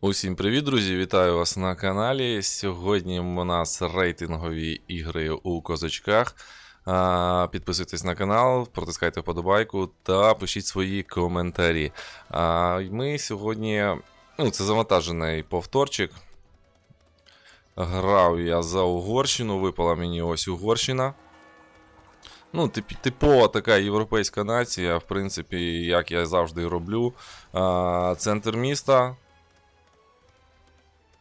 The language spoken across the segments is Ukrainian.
Усім привіт, друзі! Вітаю вас на каналі. Сьогодні у нас рейтингові ігри у козачках. Підписуйтесь на канал, протискайте вподобайку та пишіть свої коментарі. Ми сьогодні. Ну, це завантажений повторчик. Грав я за Угорщину, випала мені ось Угорщина. Ну, тип, типова така європейська нація, в принципі, як я завжди роблю. А, Центр міста.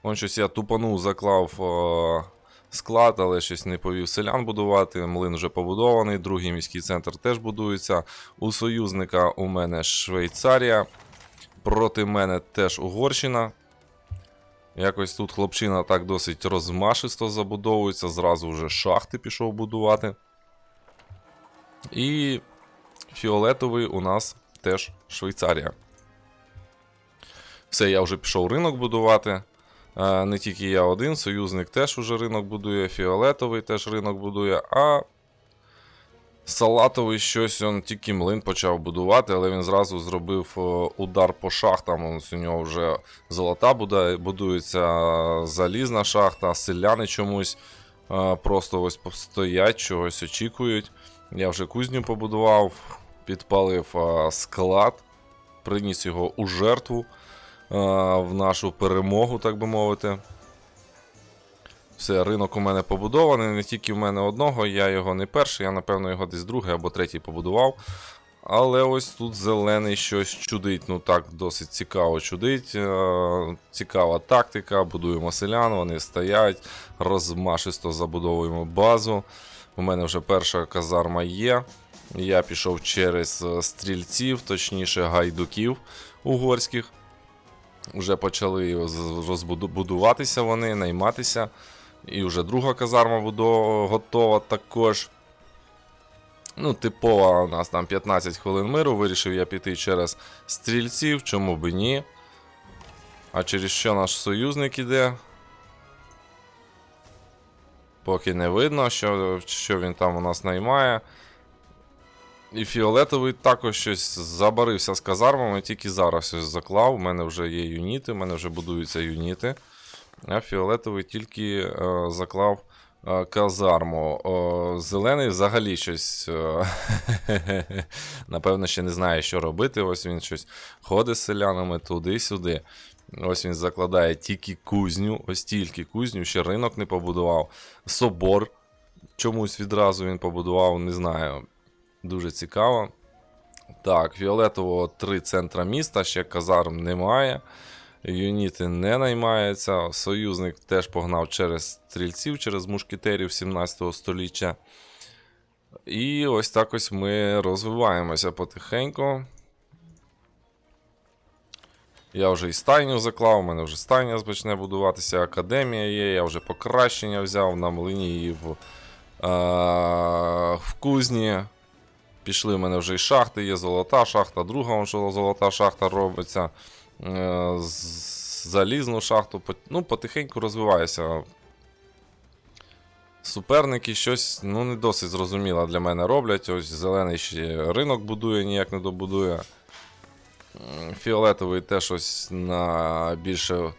Вон щось я тупанув, заклав о, склад, але щось не повів селян будувати. Млин вже побудований, другий міський центр теж будується. У союзника у мене Швейцарія. Проти мене теж Угорщина. Якось тут хлопчина так досить розмашисто забудовується. Зразу вже шахти пішов будувати. І фіолетовий у нас теж Швейцарія. Все, я вже пішов ринок будувати. Не тільки я один, союзник теж уже ринок будує, фіолетовий теж ринок будує, а салатовий щось он тільки млин почав будувати, але він зразу зробив е, удар по шахтам. У нього вже золота будується залізна шахта, селяни чомусь е, просто ось стоять, чогось очікують. Я вже кузню побудував, підпалив е, склад, приніс його у жертву в нашу перемогу, так би мовити. Все, ринок у мене побудований, не тільки в мене одного, я його не перший, я, напевно, його десь другий або третій побудував. Але ось тут зелений щось чудить. Ну так, досить цікаво чудить. Е, Цікава тактика. Будуємо селян, вони стоять, розмашисто забудовуємо базу. У мене вже перша казарма є. Я пішов через е, стрільців, точніше гайдуків угорських. Вже почали розбудуватися вони, найматися. І вже друга казарма готова також. Ну, типова у нас там 15 хвилин миру. Вирішив я піти через стрільців, чому би ні. А через що наш союзник іде? Поки не видно, що, що він там у нас наймає. І фіолетовий також щось забарився з казармами, тільки зараз щось заклав. У мене вже є юніти, у мене вже будуються юніти. А фіолетовий тільки е, заклав е, казарму. О, зелений взагалі щось. е, Напевно, ще не знає, що робити. Ось він щось ходить з селянами туди-сюди. Ось він закладає тільки кузню, ось тільки кузню, ще ринок не побудував. Собор чомусь відразу він побудував, не знаю. Дуже цікаво. Так, фіолетового три центра міста, ще казарм немає. Юніти не наймаються. Союзник теж погнав через стрільців, через мушкетерів 17 століття. І ось так ось ми розвиваємося потихеньку. Я вже і стайню заклав, у мене вже стайня почне будуватися, академія є, я вже покращення взяв на млині і в, е, в кузні. Пішли в мене вже і шахти, є золота шахта, друга вон, золота шахта робиться. Е, залізну шахту. Ну, потихеньку розвиваюся. Суперники щось ну, не досить зрозуміло для мене роблять. Ось зелений ще ринок будує, ніяк не добудує. Фіолетовий теж щось на більше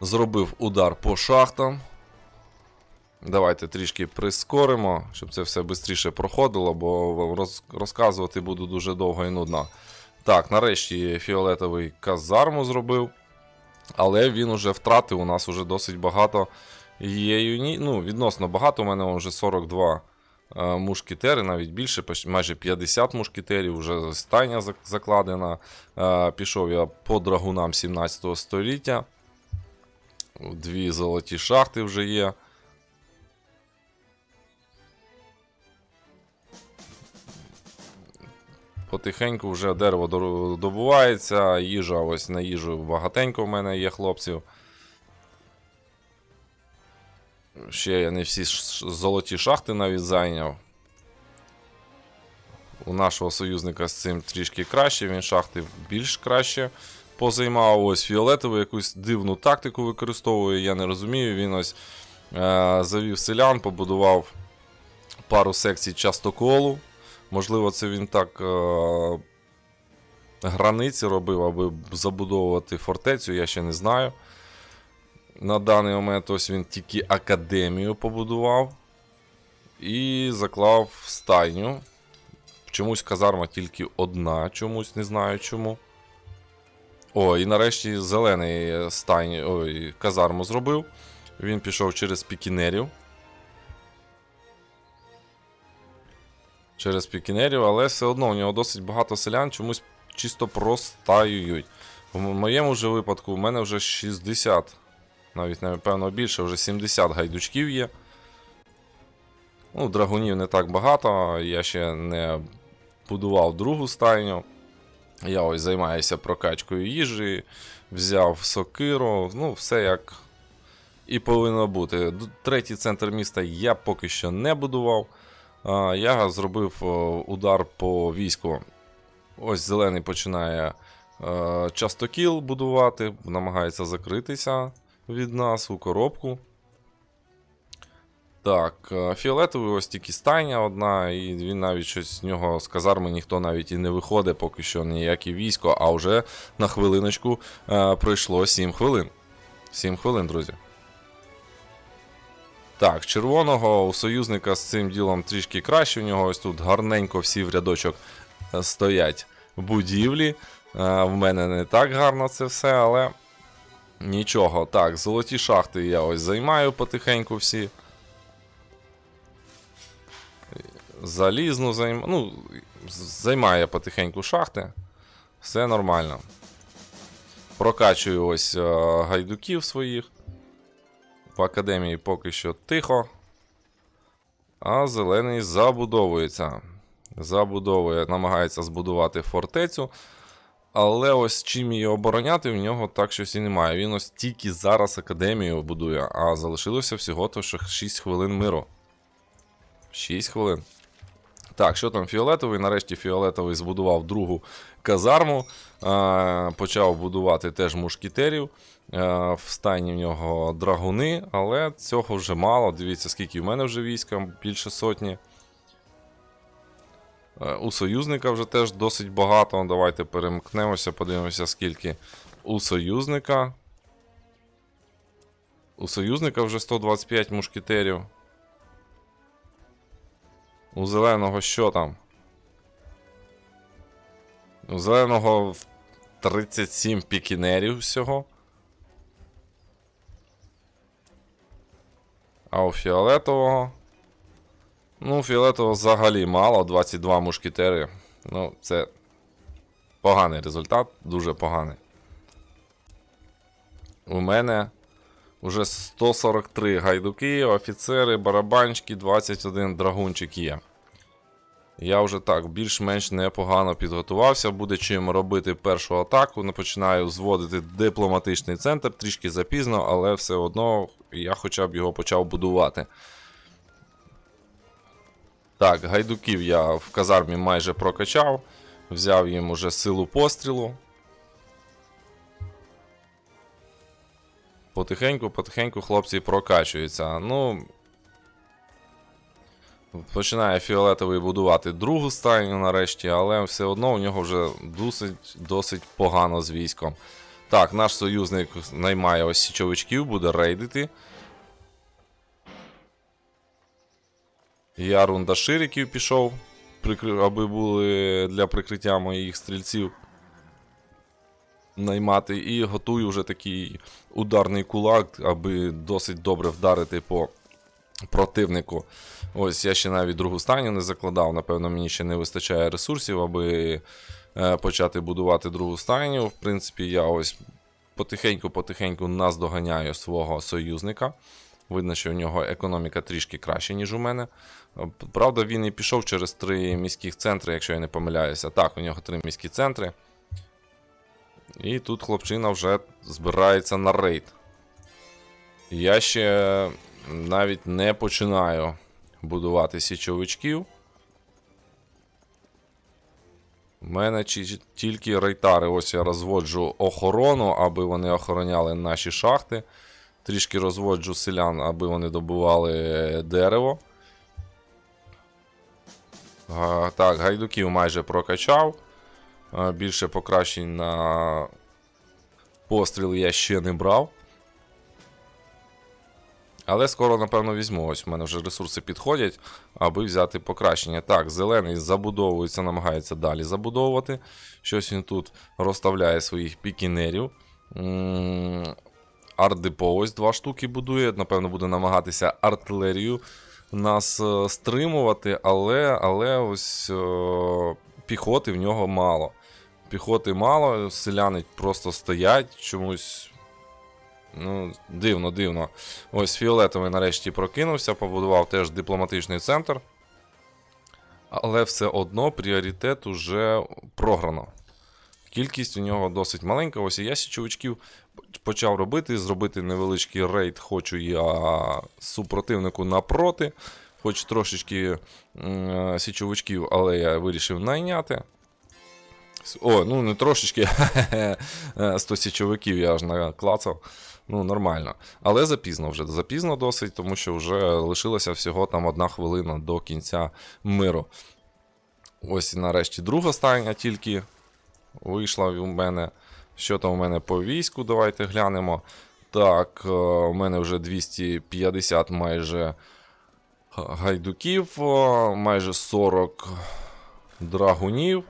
зробив удар по шахтам. Давайте трішки прискоримо, щоб це все швидше проходило, бо розказувати буду дуже довго і нудно. Так, нарешті фіолетовий казарму зробив. Але він уже втратив. У нас уже досить багато є юні... Ну, відносно багато. У мене вже 42 е, мушкетери, навіть більше, майже 50 мушкетерів, вже стайня закладена. Е, Пішов я по драгунам 17 століття. Дві золоті шахти вже є. Потихеньку вже дерево добувається, їжа ось на їжу багатенько в мене є хлопців. Ще я не всі золоті шахти навіть зайняв. У нашого союзника з цим трішки краще, він шахти більш краще позаймав. Ось фіолетовий якусь дивну тактику використовує, я не розумію. Він ось е- завів селян, побудував пару секцій частоколу. Можливо, це він так е, границі робив, аби забудовувати фортецю, я ще не знаю. На даний момент ось він тільки академію побудував і заклав стайню. Чомусь казарма тільки одна, чомусь не знаю чому. О, і нарешті зелений стайні, ой, казарму зробив. Він пішов через пікінерів. Через пікінерів, але все одно у нього досить багато селян чомусь чисто простаюють. В моєму же випадку у мене вже 60, навіть напевно більше, вже 70 гайдучків є. Ну, драгунів не так багато, я ще не будував другу стайню. Я ось займаюся прокачкою їжі, взяв сокиру, ну, все як і повинно бути. Третій центр міста я поки що не будував. Я зробив удар по війську. Ось зелений починає е, частокіл будувати, намагається закритися від нас у коробку. Так, е, фіолетовий ось тільки стайня одна, і він навіть щось з нього з казарми ніхто навіть і не виходить, поки що ніяке військо, а вже на хвилиночку е, пройшло 7 хвилин. 7 хвилин, друзі. Так, червоного у союзника з цим ділом трішки краще. У нього ось тут гарненько всі в рядочок е, стоять будівлі. Е, В мене не так гарно це все, але нічого. Так, золоті шахти я ось займаю потихеньку всі. Залізну займ... ну, з- займає потихеньку шахти. Все нормально. Прокачую ось е, гайдуків своїх. В академії поки що тихо. А зелений забудовується. Забудовує, намагається збудувати фортецю. Але ось чим її обороняти, в нього так щось і немає. Він ось тільки зараз академію будує, а залишилося всього то що 6 хвилин миру. 6 хвилин. Так, що там фіолетовий? Нарешті фіолетовий збудував другу казарму. Почав будувати теж мушкетерів. Е, в стайні в нього драгуни, але цього вже мало. Дивіться, скільки в мене вже війська, більше сотні. Е, У союзника вже теж досить багато. Давайте перемкнемося, подивимося, скільки у союзника. У союзника вже 125 мушкетерів. У зеленого що там? У зеленого 37 пікінерів всього. А у фіолетового. Ну, фіолетового взагалі мало, 22 мушкетери. Ну, це поганий результат, дуже поганий. У мене вже 143 гайдуки, офіцери, барабанчики, 21 драгунчик є. Я вже так більш-менш непогано підготувався. Буде чим робити першу атаку. Починаю зводити дипломатичний центр, трішки запізно, але все одно я хоча б його почав будувати. Так, гайдуків я в казармі майже прокачав. Взяв їм уже силу пострілу. Потихеньку, потихеньку хлопці прокачуються. Ну. Починає фіолетовий будувати другу стайню нарешті, але все одно у нього вже досить, досить погано з військом. Так, наш союзник наймає ось січовичків, буде рейдити. Я рундашириків пішов, аби були для прикриття моїх стрільців наймати. І готую вже такий ударний кулак, аби досить добре вдарити по противнику. Ось я ще навіть другу стайню не закладав. Напевно, мені ще не вистачає ресурсів, аби е, почати будувати другу стайню. В принципі, я ось потихеньку-потихеньку наздоганяю свого союзника. Видно, що в нього економіка трішки краще, ніж у мене. Правда, він і пішов через три міських центри, якщо я не помиляюся. Так, у нього три міські центри. І тут хлопчина вже збирається на рейд. Я ще навіть не починаю будувати січовичків. У мене тільки рейтари. Ось я розводжу охорону, аби вони охороняли наші шахти. Трішки розводжу селян, аби вони добували дерево. А, так, гайдуків майже прокачав. Е, Більше покращень на постріл я ще не брав. Але скоро, напевно, візьму. Ось в мене вже ресурси підходять, аби взяти покращення. Так, зелений забудовується, намагається далі забудовувати. Щось він тут розставляє своїх пікінерів. Арт-депо ось два штуки будує. Напевно, буде намагатися артилерію нас е, стримувати, але, але ось е, піхоти в нього мало. Піхоти мало, селяни просто стоять чомусь. Ну, дивно, дивно. Ось фіолетовий нарешті прокинувся, побудував теж дипломатичний центр. Але все одно пріоритет уже програно. Кількість у нього досить маленька. Ось і я січовичків почав робити, зробити невеличкий рейд, хочу я супротивнику напроти. Хоч трошечки м, січовичків, але я вирішив найняти. О, ну не трошечки. 100 січовиків я аж наклацав. Ну, нормально. Але запізно вже. Запізно досить, тому що вже лишилося всього там одна хвилина до кінця миру. Ось і нарешті друга стайня тільки вийшла у мене. Що там у мене по війську? Давайте глянемо. Так, е, у мене вже 250 майже гайдуків, е, майже 40 драгунів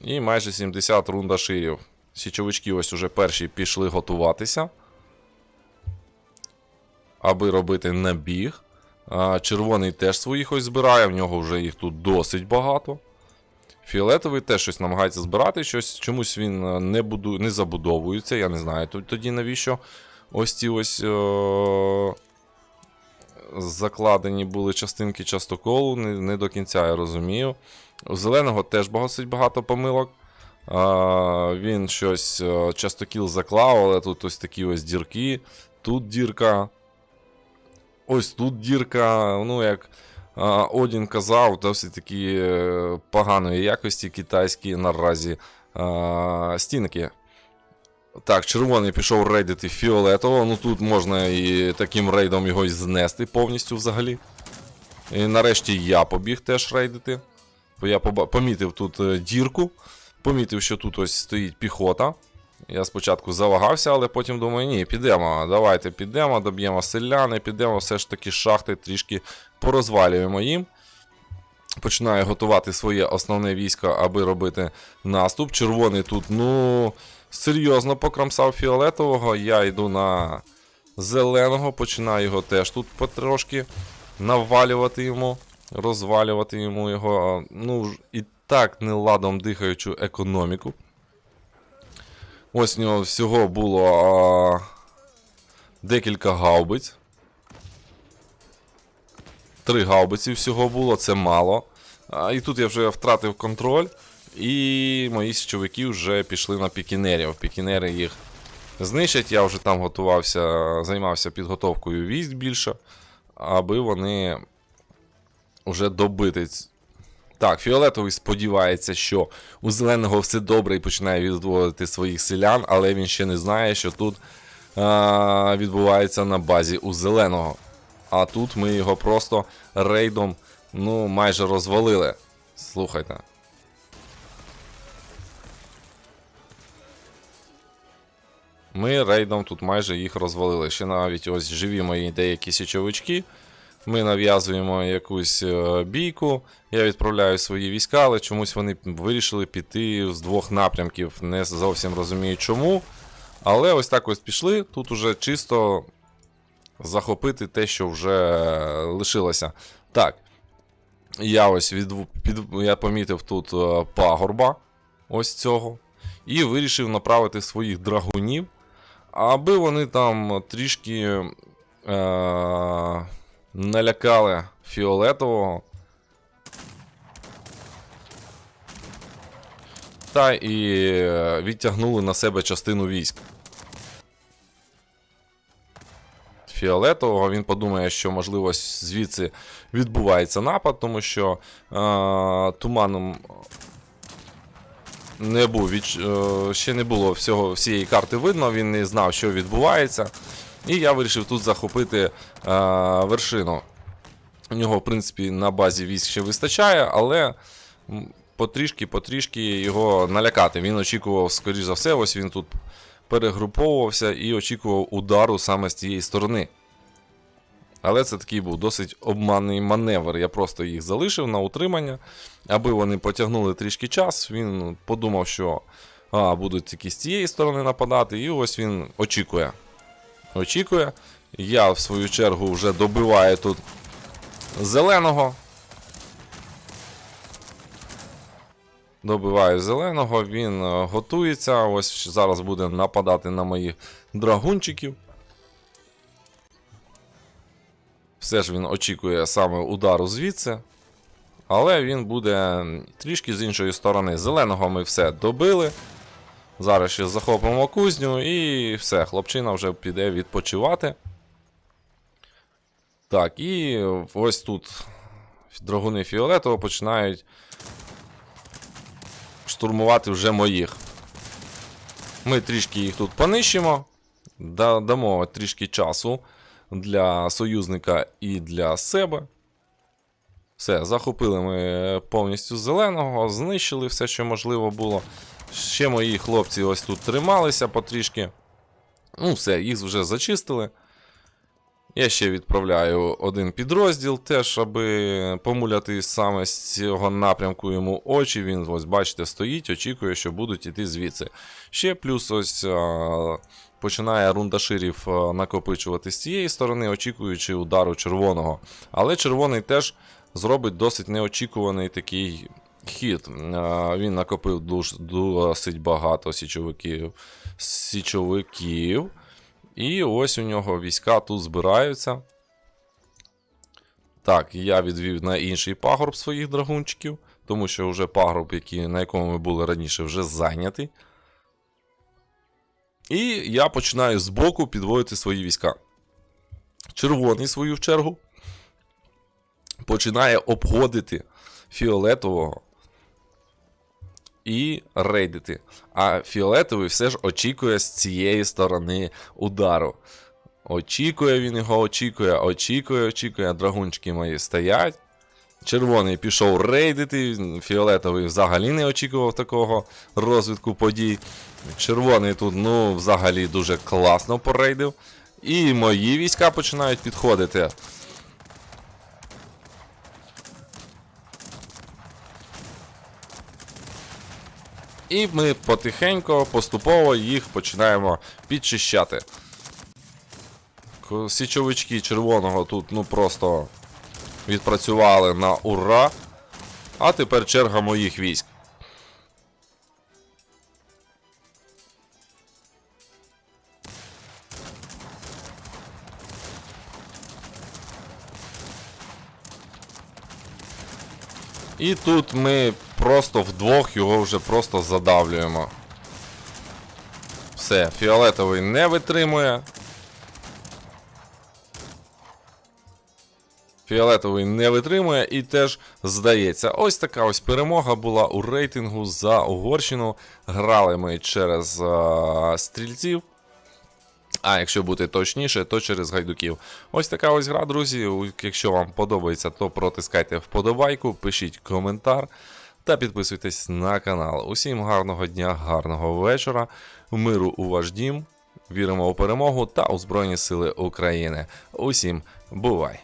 і майже 70 рундаширів. Січовички ось уже перші пішли готуватися, аби робити набіг. Червоний теж своїх ось збирає, в нього вже їх тут досить багато. Фіолетовий теж щось намагається збирати, щось чомусь він е, не буду, не забудовується, я не знаю тоді навіщо. Ось ці ось о, закладені були частинки частоколу, не, не до кінця я розумію. У зеленого теж досить багато помилок. А, він щось е, частокіл заклав, але тут ось такі ось дірки. Тут дірка. Ось тут дірка. Ну, як Одін казав, досить такі е, поганої якості китайські наразі а, стінки. Так, червоний пішов рейдити фіолетового. Ну тут можна і таким рейдом його і знести повністю взагалі. І нарешті я побіг теж рейдити. Бо я помітив тут е, дірку. Помітив, що тут ось стоїть піхота. Я спочатку завагався, але потім думаю, ні, підемо. Давайте підемо, доб'ємо селяни, підемо все ж таки шахти трішки порозвалюємо їм. Починаю готувати своє основне військо, аби робити наступ. Червоний тут, ну, серйозно покромсав фіолетового. Я йду на зеленого, починаю його теж тут потрошки навалювати йому, розвалювати йому його. Ну, і так неладом дихаючу економіку. Ось у нього всього було а, декілька гаубиць. Три гаубиці всього було, це мало. А, і тут я вже втратив контроль. І мої січовики вже пішли на пікінерів. Пікінери їх знищать. Я вже там готувався, займався підготовкою військ більше, аби вони вже добити. Так, фіолетовий сподівається, що у зеленого все добре і починає відводити своїх селян, але він ще не знає, що тут а, відбувається на базі у зеленого. А тут ми його просто рейдом ну, майже розвалили. Слухайте. Ми рейдом тут майже їх розвалили. Ще навіть ось живі мої деякі січовички. Ми нав'язуємо якусь е, бійку. Я відправляю свої війська, але чомусь вони вирішили піти з двох напрямків. Не зовсім розумію чому. Але ось так ось пішли. Тут уже чисто захопити те, що вже лишилося. Так. Я ось від, під, я помітив тут е, пагорба ось цього. І вирішив направити своїх драгунів, аби вони там трішки е, налякали фіолетового. Та і е, відтягнули на себе частину військ. Фіолетового він подумає, що можливо звідси відбувається напад, тому що е, туманом не був відч... е, ще не було всього всієї карти видно, він не знав, що відбувається. І я вирішив тут захопити е, вершину. У нього, в принципі, на базі військ ще вистачає, але потрішки-потрішки його налякати. Він очікував, скоріш за все, ось він тут перегруповувався і очікував удару саме з тієї сторони. Але це такий був досить обманний маневр. Я просто їх залишив на утримання, аби вони потягнули трішки час. Він подумав, що а, будуть тільки з цієї сторони нападати, і ось він очікує. Очікує. Я, в свою чергу, вже добиваю тут зеленого. Добиваю зеленого, він е, готується. Ось зараз буде нападати на моїх драгунчиків. Все ж він очікує саме удару звідси. Але він буде трішки з іншої сторони. Зеленого ми все добили. Зараз ще захопимо кузню і все, хлопчина вже піде відпочивати. Так, і ось тут драгуни фіолетово починають штурмувати вже моїх. Ми трішки їх тут понищимо, дамо трішки часу для союзника і для себе. Все, захопили ми повністю зеленого, знищили все, що можливо було. Ще мої хлопці ось тут трималися потрішки. Ну, все, їх вже зачистили. Я ще відправляю один підрозділ, теж, аби помуляти саме з цього напрямку йому очі. Він, ось, бачите, стоїть, очікує, що будуть іти звідси. Ще плюс ось а, починає рундаширів накопичувати з цієї сторони, очікуючи удару червоного. Але червоний теж зробить досить неочікуваний такий хід. Він накопив досить багато січовиків. січовиків. І ось у нього війська тут збираються. Так, я відвів на інший пагорб своїх драгунчиків, тому що вже пагорб, який, на якому ми були раніше, вже зайнятий. І я починаю збоку підводити свої війська. Червоний, в свою чергу, починає обходити фіолетового і рейдити. А фіолетовий все ж очікує з цієї сторони удару. Очікує він його, очікує, очікує, очікує. Драгунчики мої стоять. Червоний пішов рейдити, фіолетовий взагалі не очікував такого розвитку подій. Червоний тут, ну, взагалі дуже класно порейдив. І мої війська починають підходити. І ми потихеньку, поступово їх починаємо підчищати. Січовички червоного тут ну просто відпрацювали на ура. А тепер черга моїх військ. І тут ми просто вдвох його вже просто задавлюємо. Все, фіолетовий не витримує. Фіолетовий не витримує і теж здається. Ось така ось перемога була у рейтингу за Угорщину. Грали ми через а, стрільців. А якщо бути точніше, то через гайдуків. Ось така ось гра, друзі. Якщо вам подобається, то протискайте вподобайку, пишіть коментар та підписуйтесь на канал. Усім гарного дня, гарного вечора, миру у ваш дім. Віримо у перемогу та у Збройні Сили України. Усім бувай!